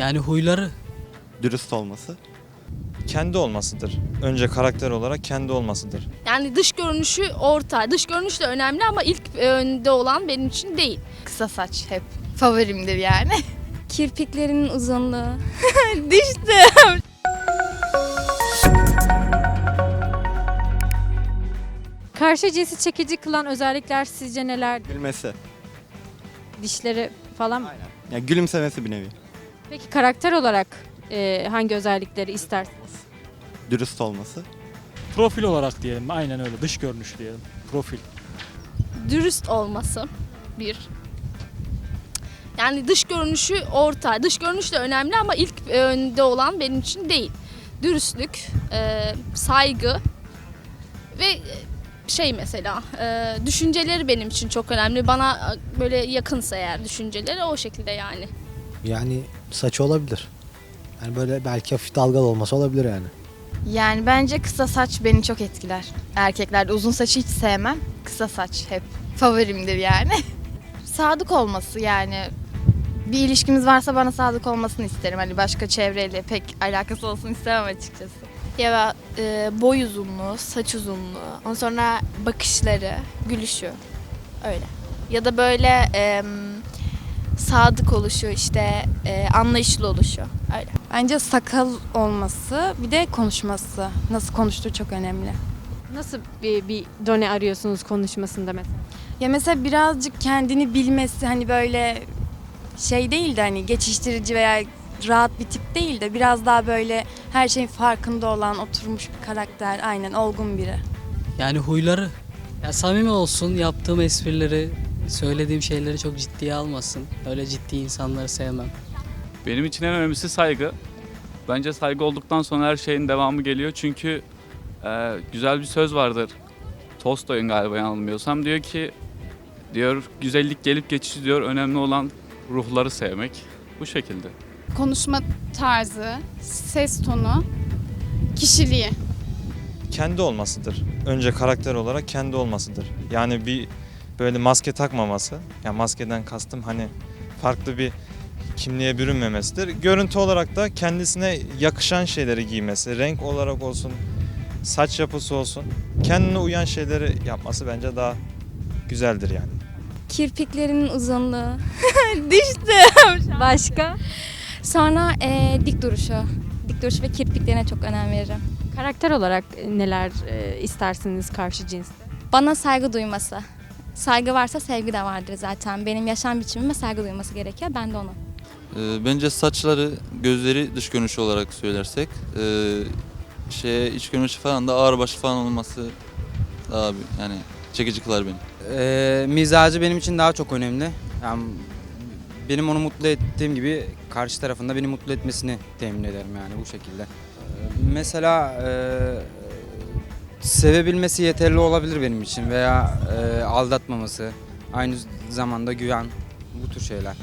Yani huyları. Dürüst olması. kendi olmasıdır. Önce karakter olarak kendi olmasıdır. Yani dış görünüşü orta. Dış görünüş de önemli ama ilk önde olan benim için değil. Kısa saç hep favorimdir yani. Kirpiklerinin uzunluğu. Düştüm. Karşı cinsi çekici kılan özellikler sizce neler? Gülmesi. Dişleri falan. Aynen. Ya gülümsemesi bir nevi. Peki karakter olarak e, hangi özellikleri istersin? Dürüst olması. Profil olarak diyelim. Aynen öyle. Dış görünüş diyelim. Profil. Dürüst olması. Bir. Yani dış görünüşü orta. Dış görünüş de önemli ama ilk önde olan benim için değil. Dürüstlük, e, saygı ve e, şey mesela e, düşünceleri benim için çok önemli. Bana e, böyle yakınsa eğer düşünceleri o şekilde yani. Yani saçı olabilir. Yani böyle belki hafif dalgalı olması olabilir yani. Yani bence kısa saç beni çok etkiler. Erkeklerde uzun saçı hiç sevmem. Kısa saç hep favorimdir yani. sadık olması yani. Bir ilişkimiz varsa bana sadık olmasını isterim. Hani başka çevreyle pek alakası olsun istemem açıkçası. Ya e, boy uzunluğu, saç uzunluğu, ondan sonra bakışları, gülüşü öyle. Ya da böyle e, sadık oluşu, işte e, anlayışlı oluşu öyle. Bence sakal olması bir de konuşması. Nasıl konuştuğu çok önemli. Nasıl bir, bir done arıyorsunuz konuşmasında mesela? Ya mesela birazcık kendini bilmesi hani böyle şey değil de hani geçiştirici veya rahat bir tip değil de biraz daha böyle her şeyin farkında olan oturmuş bir karakter aynen olgun biri. Yani huyları. Ya samimi olsun, yaptığım esprileri, söylediğim şeyleri çok ciddiye almasın. Öyle ciddi insanları sevmem. Benim için en önemlisi saygı. Bence saygı olduktan sonra her şeyin devamı geliyor. Çünkü e, güzel bir söz vardır. Tolstoy'un galiba yanılmıyorsam. Diyor ki, diyor güzellik gelip geçici diyor. Önemli olan ruhları sevmek. Bu şekilde. Konuşma tarzı, ses tonu, kişiliği. Kendi olmasıdır. Önce karakter olarak kendi olmasıdır. Yani bir böyle maske takmaması. Yani maskeden kastım hani farklı bir kimliğe bürünmemesidir. Görüntü olarak da kendisine yakışan şeyleri giymesi. Renk olarak olsun, saç yapısı olsun. Kendine uyan şeyleri yapması bence daha güzeldir yani. Kirpiklerinin uzunluğu. Düştüm. Başka? Sonra e, dik duruşu. Dik duruşu ve kirpiklerine çok önem veririm. Karakter olarak neler e, istersiniz karşı cinste? Bana saygı duyması. Saygı varsa sevgi de vardır zaten. Benim yaşam biçimime saygı duyması gerekiyor. Ben de ona. Ee, Bence saçları, gözleri dış görünüşü olarak söylersek, ee, şey iç görünüşü falan da ağırbaşı falan olması daha bir, yani çekici kılar beni. Ee, mizacı benim için daha çok önemli. Yani benim onu mutlu ettiğim gibi karşı tarafında beni mutlu etmesini temin ederim yani bu şekilde. Ee, mesela ee, sevebilmesi yeterli olabilir benim için veya ee, aldatmaması, aynı zamanda güven bu tür şeyler.